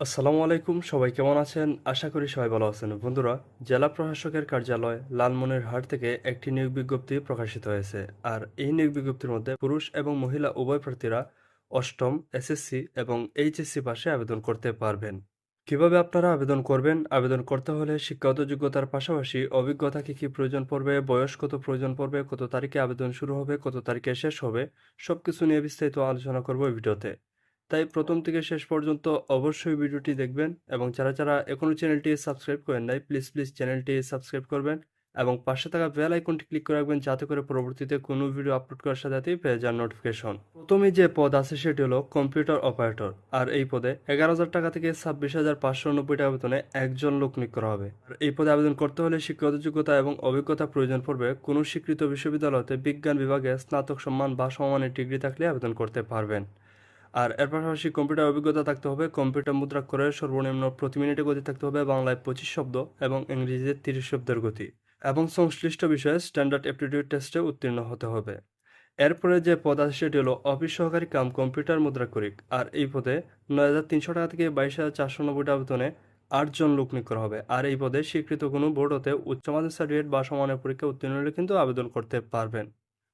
আসসালামু আলাইকুম, সবাই কেমন আছেন? আশা করি সবাই ভালো আছেন। বন্ধুরা, জেলা প্রশাসকের কার্যালয় লালমনিরহাট থেকে একটি নিয়োগ বিজ্ঞপ্তি প্রকাশিত হয়েছে। আর এই নিয়োগ বিজ্ঞপ্তির মধ্যে পুরুষ এবং মহিলা উভয় প্রার্থীরা অষ্টম, এসএসসি এবং এইচএসসি পাশে আবেদন করতে পারবেন। কীভাবে আপনারা আবেদন করবেন? আবেদন করতে হলে শিক্ষাগত যোগ্যতার পাশাপাশি অভিজ্ঞতা কী কী প্রয়োজন পড়বে? বয়স কত প্রয়োজন পড়বে? কত তারিখে আবেদন শুরু হবে? কত তারিখে শেষ হবে? সবকিছু নিয়ে বিস্তারিত আলোচনা করব ভিডিওতে। তাই প্রথম থেকে শেষ পর্যন্ত অবশ্যই ভিডিওটি দেখবেন এবং যারা যারা এখনও চ্যানেলটি সাবস্ক্রাইব করেন নাই প্লিজ প্লিজ চ্যানেলটি সাবস্ক্রাইব করবেন এবং পাশে থাকা বেল আইকনটি ক্লিক করে রাখবেন যাতে করে পরবর্তীতে কোনো ভিডিও আপলোড করার সাথে সাথেই পেয়ে যান নোটিফিকেশন প্রথমে যে পদ আছে সেটি হলো কম্পিউটার অপারেটর আর এই পদে এগারো হাজার টাকা থেকে ছাব্বিশ হাজার পাঁচশো নব্বই টাকা বেতনে একজন লোক নিয়োগ করা হবে। আর এই পদে আবেদন করতে হলে শিক্ষাগত যোগ্যতা এবং অভিজ্ঞতা প্রয়োজন পড়বে। কোনো স্বীকৃত বিশ্ববিদ্যালয়তে বিজ্ঞান বিভাগে স্নাতক সম্মান বা সমমানের ডিগ্রি থাকলে আবেদন করতে পারবেন। আর এর পাশাপাশি কম্পিউটার অভিজ্ঞতা থাকতে হবে। কম্পিউটার মুদ্রা করে সর্বনিম্ন প্রতি মিনিটে গতি থাকতে হবে বাংলায় পঁচিশ শব্দ এবং ইংরেজিতে তিরিশ শব্দের গতি এবং সংশ্লিষ্ট বিষয়ে স্ট্যান্ডার্ড অ্যাপটিটিউড টেস্টে উত্তীর্ণ হতে হবে। এরপরে যে পদ আছে সেটি হলো অফিস সহকারী কাম কম্পিউটার মুদ্রা করিক। আর এই পদে নয় হাজার তিনশো টাকা থেকে বাইশ হাজার চারশো নব্বই টাকা বেতনে আটজন লোক নিয়োগ করা হবে। আর এই পদে স্বীকৃত কোনো বোর্ড হতে উচ্চ মাধ্যমিক সার্টিফিকেট বা সমানের পরীক্ষা উত্তীর্ণ হলে কিন্তু আবেদন করতে পারবেন।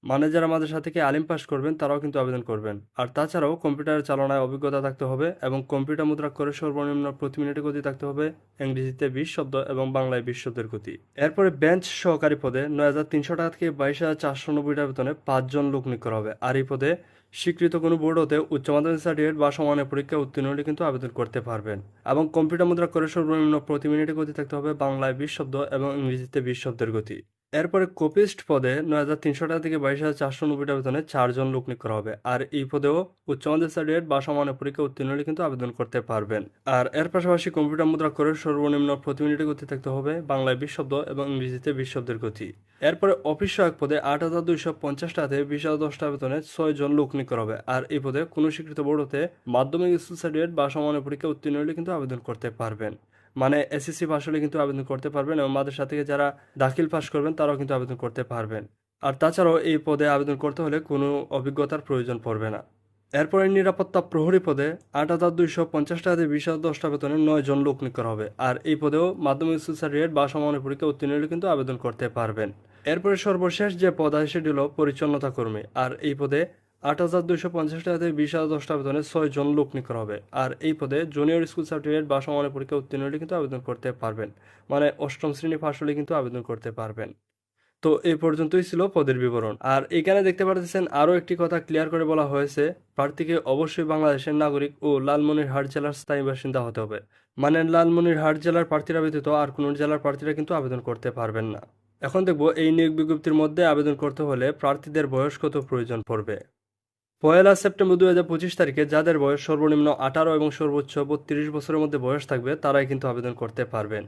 মানে যারা আমাদের সাথে থেকে আলিম পাস করবেন, তারাও কিন্তু আবেদন করবেন। আর তাছাড়াও কম্পিউটার চালনায় অভিজ্ঞতা থাকতে হবে এবং কম্পিউটার মুদ্রা করে সর্বনিম্ন প্রতি মিনিটে গতি থাকতে হবে ইংরেজিতে বিশ শব্দ এবং বাংলায় বিশ শব্দের গতি। এরপরে বেঞ্চ সহকারী পদে নয় হাজার তিনশো টাকা থেকে বাইশ হাজার চারশো নব্বই টাকা বেতনে পাঁচজন লোক নিয়োগ করা হবে। আর এই পদে স্বীকৃত কোনো বোর্ড হতে উচ্চ মাধ্যমিক সার্টিফিকেট বা সমানের পরীক্ষা উত্তীর্ণ হলে কিন্তু আবেদন করতে পারবেন। এবং কম্পিউটার মুদ্রা করে সর্বনিম্ন প্রতি মিনিটে গতি থাকতে হবে বাংলায় বিশ শব্দ এবং ইংরেজিতে বিশ শব্দের গতি। এরপরে কোপিস্ট পদে নয় হাজার তিনশো টাকা থেকে বাইশ হাজার চারশো নব্বই টাকা বেতনে চারজন লোক নিয়োগ করা হবে। আর এই পদেও উচ্চ মাধ্যমিক সার্টিফিকেট বা সমানের পরীক্ষা উত্তীর্ণ হলে কিন্তু আবেদন করতে পারবেন। আর এর পাশাপাশি কম্পিউটার মুদ্রা করে সর্বনিম্ন প্রতি মিনিটে গতি থাকতে হবে বাংলায় বিশ শব্দ এবং ইংরেজিতে বিশ শব্দের গতি। এরপরে অফিস সহায়ক পদে আট হাজার দুইশো পঞ্চাশ টাকাতে বিশ হাজার দশ টাকা বেতনে ছয় জন লোক নিয়োগ করা হবে। আর এই পদে কোনো স্বীকৃত বোর্ড হতে মাধ্যমিক স্কুল সার্টিফিকেট বা সমানের পরীক্ষা উত্তীর্ণ হলে কিন্তু আবেদন করতে পারবেন। মানে এসএসসি পাস হলে কিন্তু আবেদন করতে পারবেন এবং মাদ্রাসা থেকে যারা দাখিল পাস করবেন, তারাও কিন্তু আবেদন করতে পারবেন। আর তাছাড়াও এই পদে আবেদন করতে হলে কোনো অভিজ্ঞতার প্রয়োজন পড়বে না। এরপরে নিরাপত্তা প্রহরী পদে আট হাজার দুইশো পঞ্চাশ টাকা বিশ হাজার দশটা বেতনে নয় জন লোক নিয়োগ করা হবে। আর এই পদেও মাধ্যমিক সার্টিফিকেট বা সমানের পরীক্ষা উত্তীর্ণ হলে কিন্তু আবেদন করতে পারবেন। এরপরে সর্বশেষ যে পদ আছে সেটি হলো পরিচ্ছন্নতা কর্মী। আর এই পদে আট হাজার দুইশো পঞ্চাশ টাকা থেকে বিশ হাজার দশটা বেতনে ছয় জন লোক নিয়োগ করা হবে। আর এই পদে জুনিয়র স্কুল সার্টিফিকেট বা সমানের পরীক্ষা উত্তীর্ণ হলে কিন্তু আবেদন করতে পারবেন। মানে অষ্টম শ্রেণি পাশ হলে কিন্তু আবেদন করতে পারবেন। তো এই পর্যন্তই ছিল পদের বিবরণ। আর এখানে দেখতে পাচ্ছেন আরও একটি কথা ক্লিয়ার করে বলা হয়েছে। প্রার্থীকে অবশ্যই বাংলাদেশের নাগরিক ও লালমনিরহাট জেলার স্থায়ী বাসিন্দা হতে হবে। মানে লালমনিরহাট জেলার প্রার্থীরা ব্যতীত আর কোনো জেলার প্রার্থীরা কিন্তু আবেদন করতে পারবেন না। এখন দেখব এই নিয়োগ বিজ্ঞপ্তির মধ্যে আবেদন করতে হলে প্রার্থীদের বয়স কত প্রয়োজন পড়বে। পয়লা সেপ্টেম্বর দু হাজার পঁচিশ তারিখে যাদের বয়স সর্বনিম্ন আঠারো এবং সর্বোচ্চ বত্রিশ বছরের মধ্যে বয়স থাকবে, তারাই কিন্তু আবেদন করতে পারবেন।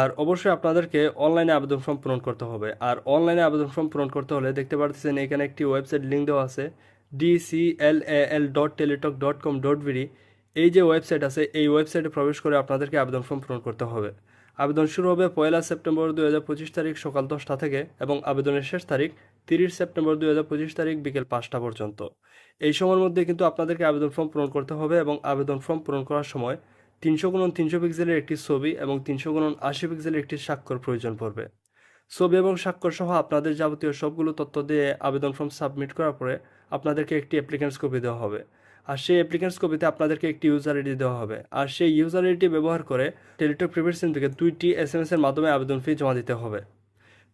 আর অবশ্যই আপনাদেরকে অনলাইনে আবেদন ফর্ম পূরণ করতে হবে। আর অনলাইনে আবেদন ফর্ম পূরণ করতে হলে দেখতে পাচ্ছেন এখানে একটি ওয়েবসাইট লিঙ্ক দেওয়া আছে DCLAL dot Teletalk dot com dot BD এই যে ওয়েবসাইট আছে, এই ওয়েবসাইটে প্রবেশ করে আপনাদেরকে আবেদন ফর্ম পূরণ করতে হবে। আবেদন শুরু হবে পয়লা সেপ্টেম্বর দু হাজার পঁচিশ তারিখ সকাল দশটা থেকে এবং আবেদনের শেষ তারিখ তিরিশ সেপ্টেম্বর দুই হাজার পঁচিশ তারিখ বিকেল পাঁচটা পর্যন্ত। এই সময়ের মধ্যে কিন্তু আপনাদেরকে আবেদন ফর্ম পূরণ করতে হবে এবং আবেদন ফর্ম পূরণ করার সময় তিনশো গুণন তিনশো পিক্সেলের একটি ছবি এবং তিনশো গুণন আশি পিক্সেলের একটি স্বাক্ষর প্রয়োজন পড়বে। ছবি এবং স্বাক্ষর সহ আপনাদের যাবতীয় সবগুলো তথ্য দিয়ে আবেদন ফর্ম সাবমিট করার পরে আপনাদেরকে একটি অ্যাপ্লিকেন্টস কপি দেওয়া হবে। আর সেই অ্যাপ্লিকেন্টস কপিতে আপনাদেরকে একটি ইউজার আইডি দেওয়া হবে। আর সেই ইউজার আইডি ব্যবহার করে টেলিটক প্রিপেড সিম থেকে দুইটি এস এম এস এর মাধ্যমে আবেদন ফি জমা দিতে হবে।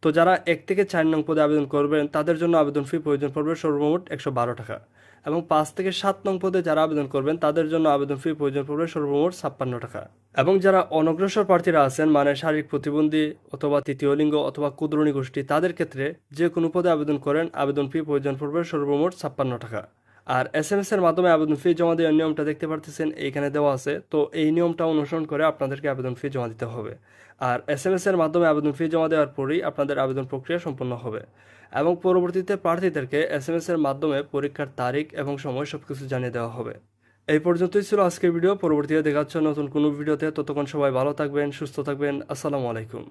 তো যারা এক থেকে চার নং পদে আবেদন করবেন, তাদের জন্য আবেদন ফি প্রয়োজন পড়বে সর্বমোট একশো বারো টাকা। এবং পাঁচ থেকে সাত নং পদে যারা আবেদন করবেন, তাদের জন্য আবেদন ফি প্রয়োজন পড়বে সর্বমোট ছাপ্পান্ন টাকা। এবং যারা অনগ্রসর প্রার্থীরা আছেন মানে শারীরিক প্রতিবন্ধী অথবা তৃতীয় লিঙ্গ অথবা কুদ্রণী গোষ্ঠী, তাদের ক্ষেত্রে যে কোনো পদে আবেদন করেন, আবেদন ফি প্রয়োজন পড়বে সর্বমোট ছাপ্পান্ন টাকা। আর এস এম এর মাধ্যমে আবেদন ফি জমা দেওয়ার নিয়মটা দেখতে পারতেছেন, এইখানে দেওয়া আছে। তো এই নিয়মটা অনুসরণ করে আপনাদেরকে আবেদন ফি জমা দিতে হবে। আর এস এম এর মাধ্যমে আবেদন ফি জমা দেওয়ার পরেই আপনাদের আবেদন প্রক্রিয়া সম্পন্ন হবে। এবং পরবর্তীতে প্রার্থীদেরকে এস এম এর মাধ্যমে পরীক্ষার তারিখ এবং সময় সব কিছু জানিয়ে দেওয়া হবে। এই পর্যন্তই ছিল আজকের ভিডিও। পরবর্তীতে দেখা হচ্ছে নতুন কোনো ভিডিওতে। ততক্ষণ সবাই ভালো থাকবেন, সুস্থ থাকবেন। আসসালামু আলাইকুম।